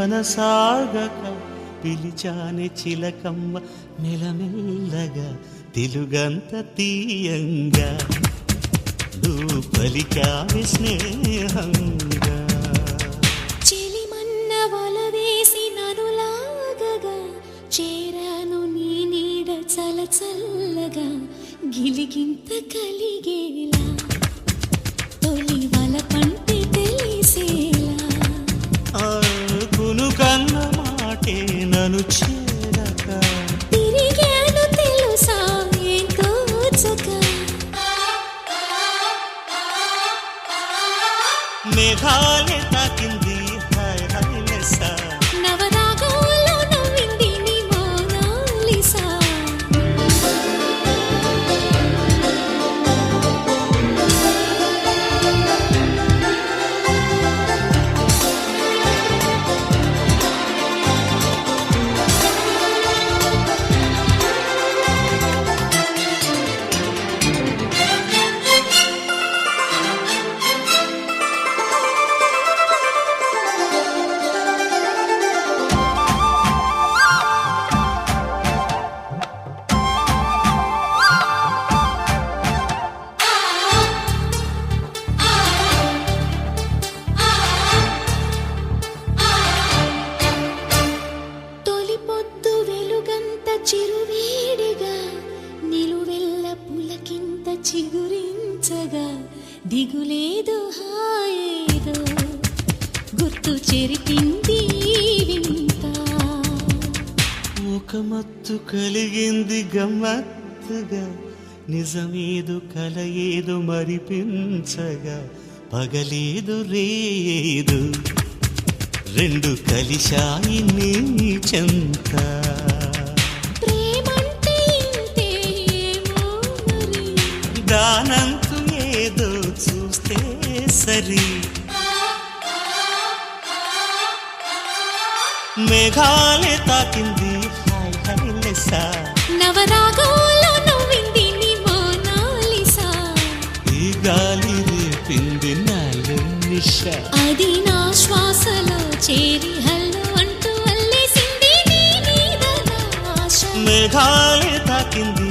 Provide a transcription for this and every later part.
మనసాగక పిలిచానే చిలకమ్మ మెలమెల్లగా తెలుగంత తీయంగా పలికావి స్నేహంగా. చెలిమన్న వల వేసి నన్ను చేరాను నీ నీడ చలచల్లగా గిలిగింత కలిగేలా. తొలి వల కన్న మాటే నను చే ఒక మత్తు కలిగింది గమ్మత్తుగా నిజమేదు కల ఏదు మరిపించగా పగలేదు రేదు రెండు కలిశాయి నీ చెంత. దానంతు ఏదో చూస్తే సరి. మేఘాలే తాకింది లెస్సా నవరాగంలో నవ్వింది నీ మోనాలిసా. ఈ గాలి రేపింది నాలో నిష అది నా శ్వాసలో చేరి హల్లు అంటూ అల్లేసింది నీ మీద నా ఆశ. మేఘాలే తాకింది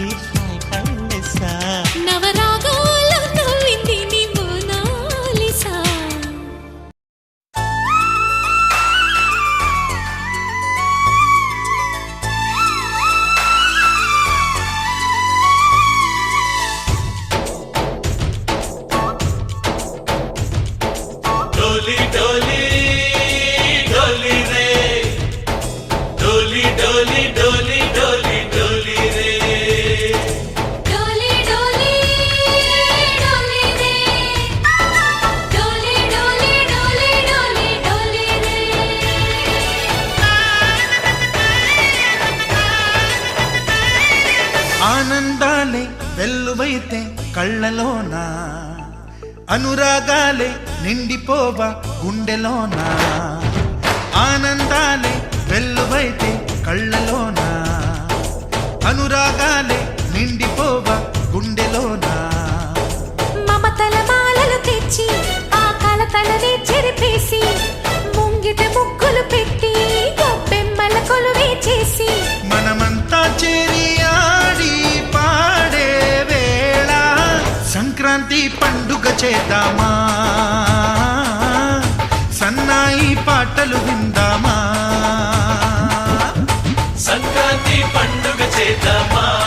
రాగానే నిండిపోవ గుండెలోనా. మమతల మాలలు తెచ్చి ఆ కలతలని చెరిపేసి ముంగిట ముగ్గులు పెట్టి పెమ్మల కొలువే చేసి. మనమంతా చేరి ఆడి పాడే వేళ సంక్రాంతి పండుగ చేద్దామా? the mind.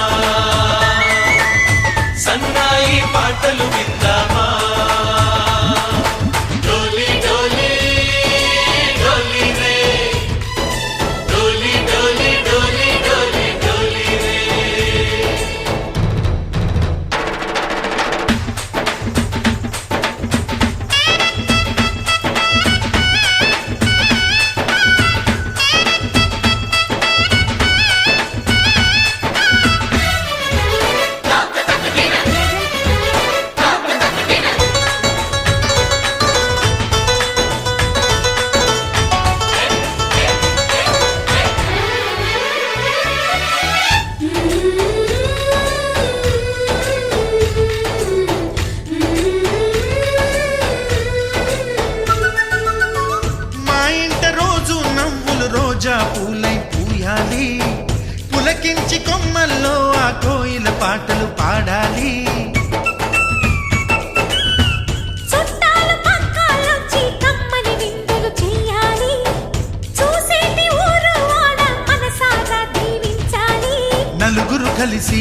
నలుగురు కలిసి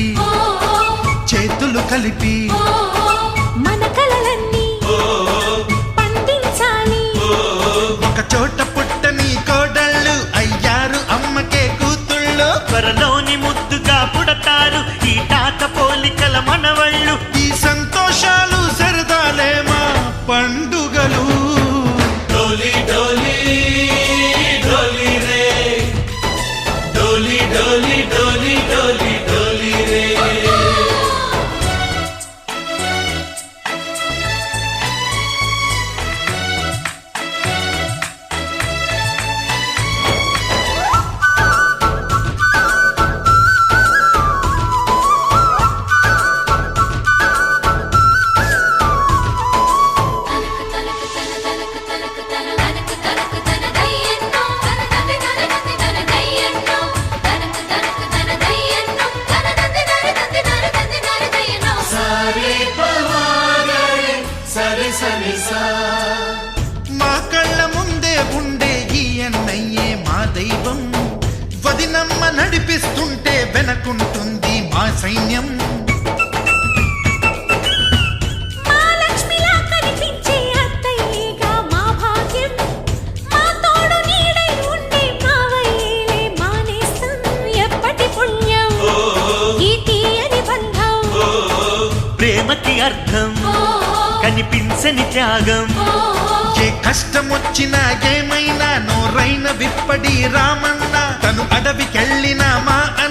చేతులు కలిపి మన కలలన్నీ ఒక చోట పుట్టని కోడళ్ళు అయ్యారు అమ్మకే కూతుళ్ళు. త్వరలోని ముద్దుగా పుడతారు ఈ తాత పోలికల మనవళ్ళు. ఆడుకుంటుంది మా సైన్యం. అర్థం. కనిపించని త్యాగం. ఏ కష్టం వచ్చినా ఏమైనా నోరైన విప్పడి రామన్న. తను అడవికెళ్ళిన మా అన్న.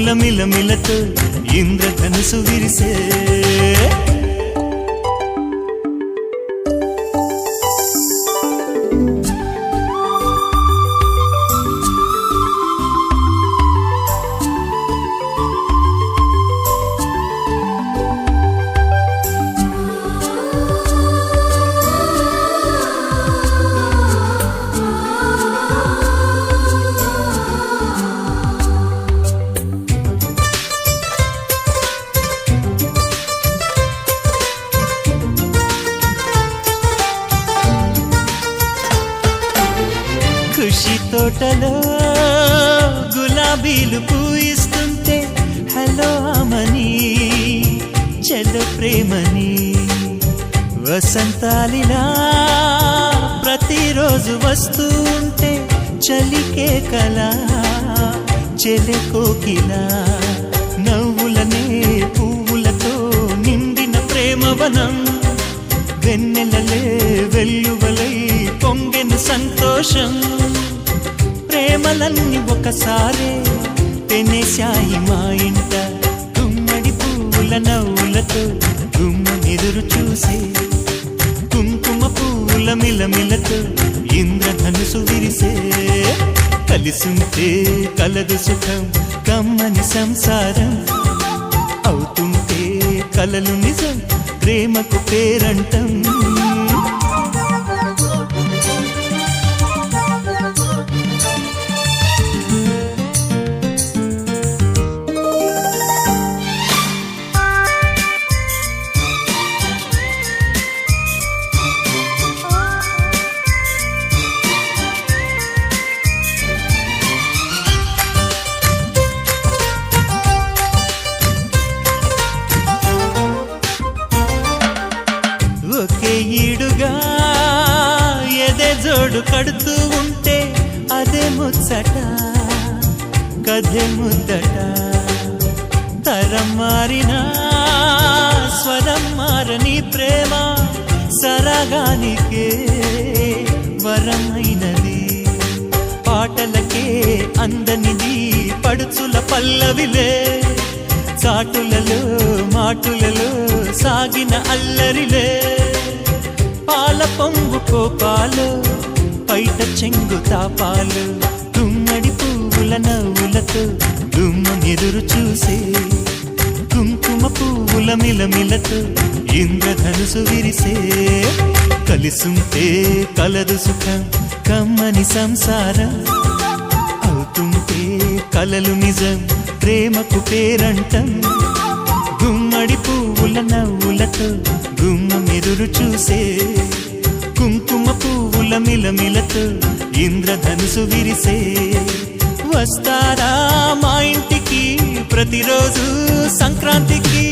పువ్వుల మిలమిలతో ఇంద్రధనుసు విరిసే వసంతాలిలా ప్రతిరోజు వస్తూ ఉంటే చలికే కల చెలె కోకిలా నవ్వులనే పువ్వులతో నిండిన ప్రేమవనం వెన్నెలలే వెల్లువలై పొంగిన సంతోషం. ప్రేమలన్నీ ఒకసారే తెనేశాయి మా ఇంట. గుమ్మడి పువ్వుల నవ్వులతో గుమ్మ ఎదురు చూసే కలిసుంటే కలదు సుఖం కమ్మని సంసారం. అవుతుంటే కలలు నిజం ప్రేమకు పేరంటం. పడుతూ ఉంటే అదే ముచ్చట కథే ముద్దట తరం మారినా స్వరం మారని ప్రేమ సరగానికే వరమైనది. పాటలకే అందనిది పడుచుల పల్లవిలే చాటులలో మాటులలో సాగిన అల్లరిలే. పాల పొంగు కోపాలు పైట చెంగు తాపాలు గుమ్మడి పువ్వుల నవ్వులతో గుమ్మనెదురు చూసే కుంకుమ పువ్వుల మిలమిలతో ఇంద్రధనుసు విరిసే. కలిసుంటే కలదు సుఖం కమ్మని సంసారం. అవుతుంటే కలలు నిజం ప్రేమకు పేరంటం. గుమ్మడి పువ్వుల నవ్వులతో గుమ్మ ఎదురు చూసే కుంకుమ పువ్వుల మిలమిలతో ఇంద్రధనుసు విరిసే వస్తారా మా ఇంటికి? ప్రతిరోజు సంక్రాంతికి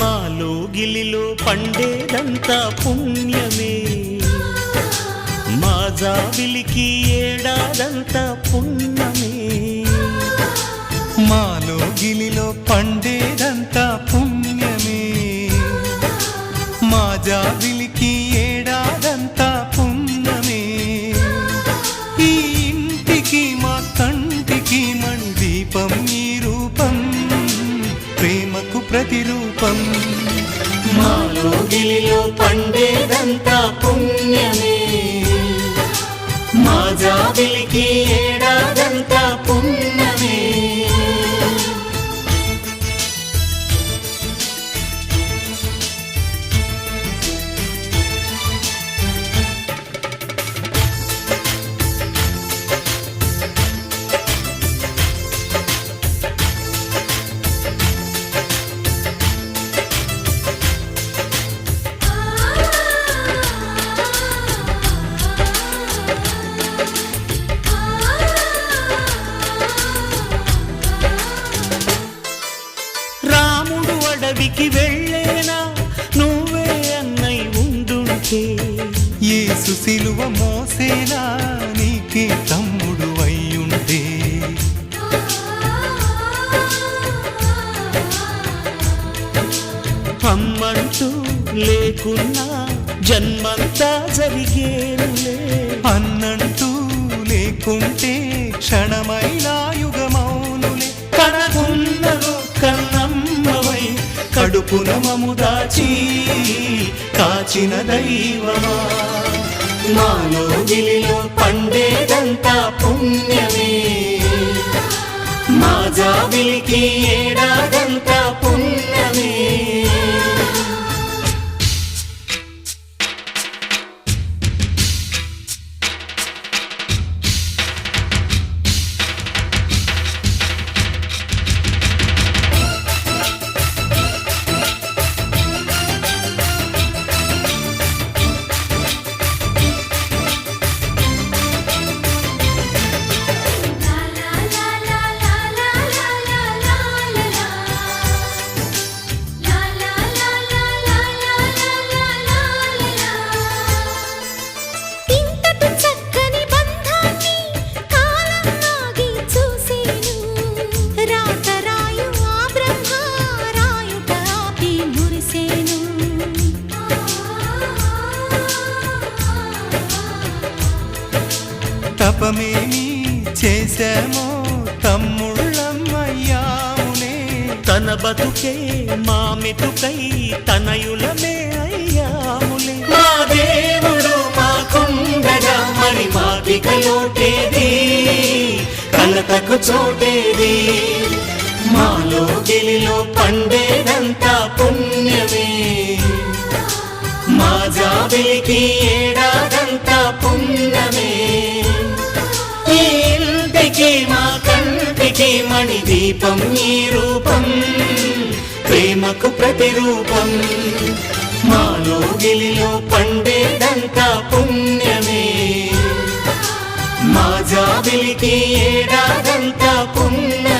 మాలో గిలిలో పండేదంతా పుణ్యమే. మా జాబిలికి ఏడాదంతా పుణ్యమే. మాలో గిలిలో పండేదంతా పుణ్యమే. మా జాబిలికి ఏడాదంతా పుణ్యమే. ఈ ఇంటికి మా కంటికి మణి దీపం ఈ రూపం ప్రేమకు ప్రతిరూపం మాలో పండేదంతా పుణ్యమే పుణ్యమే. మా జాబిలికి కడుపున మము దాచి కాచిన దైవమా? మాలో గిలిలో పండేదంతా పుణ్యమే. మా జాబిలికి ఏడాదంతా పుణ్యమే. బతుకే మా మెతుకై తనయులమే అయ్యాములే. మా దేవుడు మా కుండగా మరి మాకిక లోటేది కలతకు చోటేది. మాలో గిలిలో పండేదంతా పుణ్యమే. మా జాబిలికి ఏడాదంతా పుణ్యమే. ఇంటికి మా కంటికి చీమణి దీపం ఈ రూపం ప్రేమకు ప్రతిరూపం. మాలో గిలిలో పండేదంతా పుణ్యమే. మా జాబిలికి ఏడాదంతా పుణ్యమే.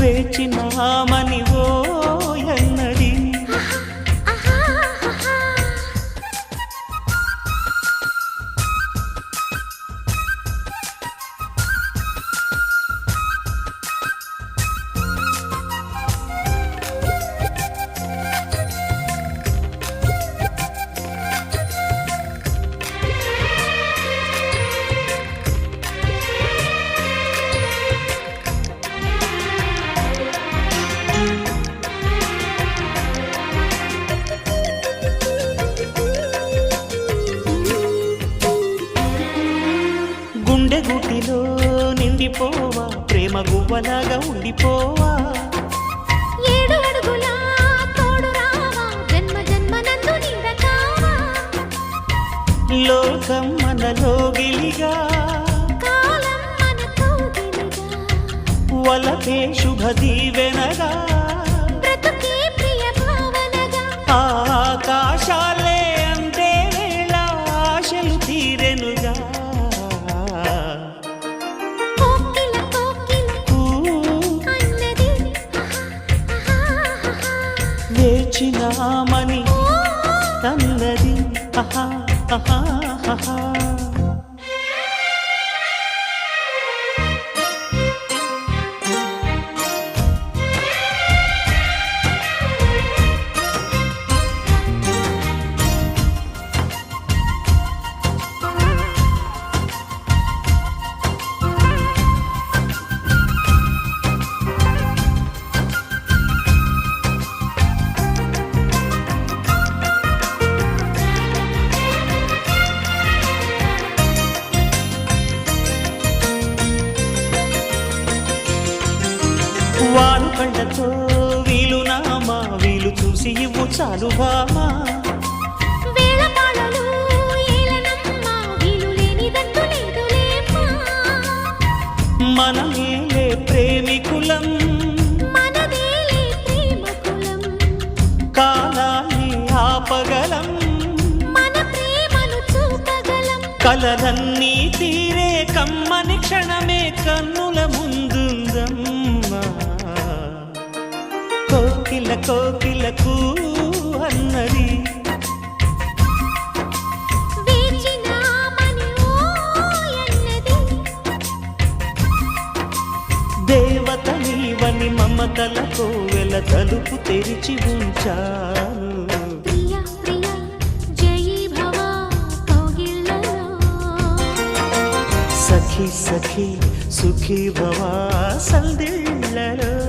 వేచినామని కళ్ళతో వీలు నామా వీలు చూసి ఇవ్వు చాలు బామా. మనమేలే ప్రేమికులం. మనదేలే ప్రేమ కులం కాలాన్ని ఆపగలం. మన ప్రేమను చూపగలం. కలలన్నీ తీరే కమ్మని క్షణమే కన్నుల మమతల కోవెల తలుపు తెరిచి ఉంచాను. సఖి సఖి సుఖీ భవా సందిళ్ళలో.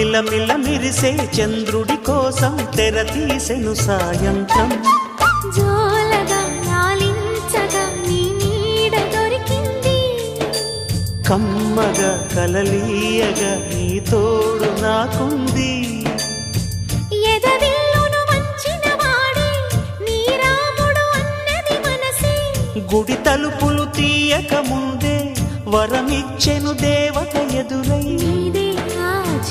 మిలమిల మిరిసే చంద్రుడి కోసం తెర తీసెను సాయంత్రం కమ్మగా కలలీయగా నీ తోడు నాకుంది. గుడి తలుపులు తీయక ముందే వరమిచ్చెను దేవత ఎదురై.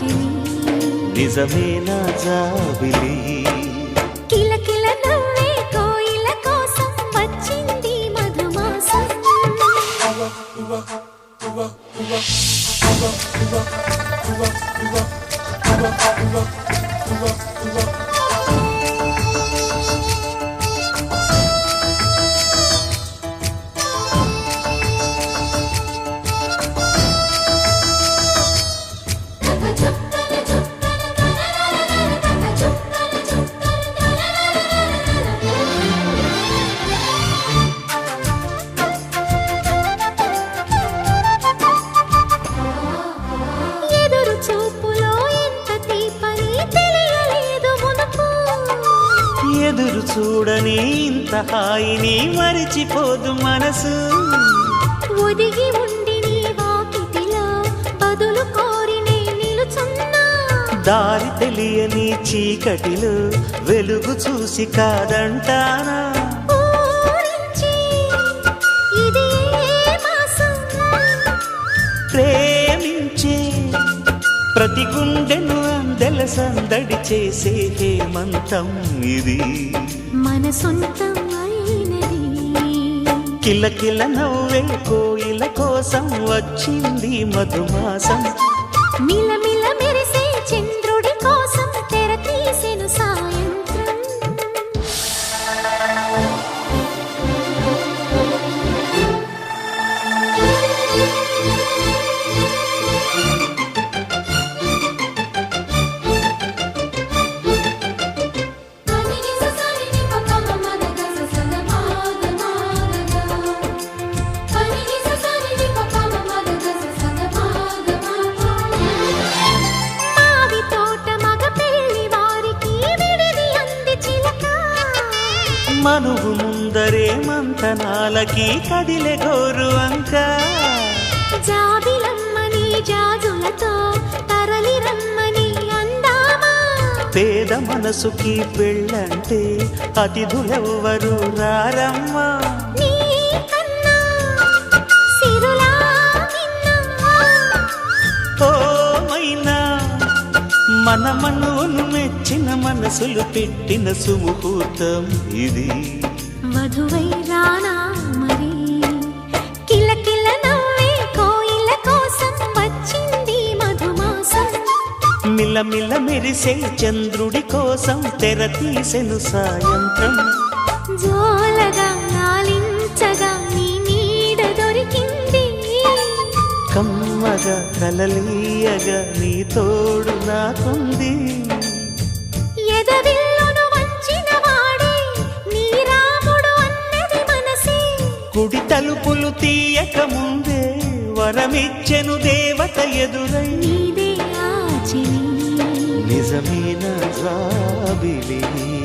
నీదే ఆచిని నిజమేనా జాబిలి. కిలకిల నవ్వే కోయిల కోసం వచ్చింది మధుమాసం. ఎదురు మనసు ఒదిగి ఉండి నీ వాకిటిలో బదులు కోరి నే నిలుచున్నా. దారి తెలియని చీకటిలో వెలుగు చూసి కాదంటానా? ప్రేమించే ప్రతి గుండెను అందెల సందడి చేసే హేమంతం ఇది. మన సొంతం కిలకిల నవ్వే కోయిల కోసం వచ్చింది మధుమాసం. మిలమిల ముందరే మంతనాలకి కదిలే గోరు అంక. జాబిలమ్మని జాజులతో తరలి రమ్మని అందామా? పేద మనసుకి పెళ్ళంటే అతిథులెవ్వరు రారమ్మా. మైనా మన మనువును మెచ్చిన మనసులు పెట్టిన సుముహూర్తం ఇది. మిలమిల మెరిసే చంద్రుడి కోసం తెర తీసెను సాయంత్రం. జోలగా లాలించగా నీ నీడ దొరికింది. కమ్మగా కలలీయగా నీ తోడు నాకుంది. గుడి తలుపులు తీయక ముందే వరమిచ్చెను దేవత ఎదురై. నీదే ఆచిని నిజమైన జాబిలి.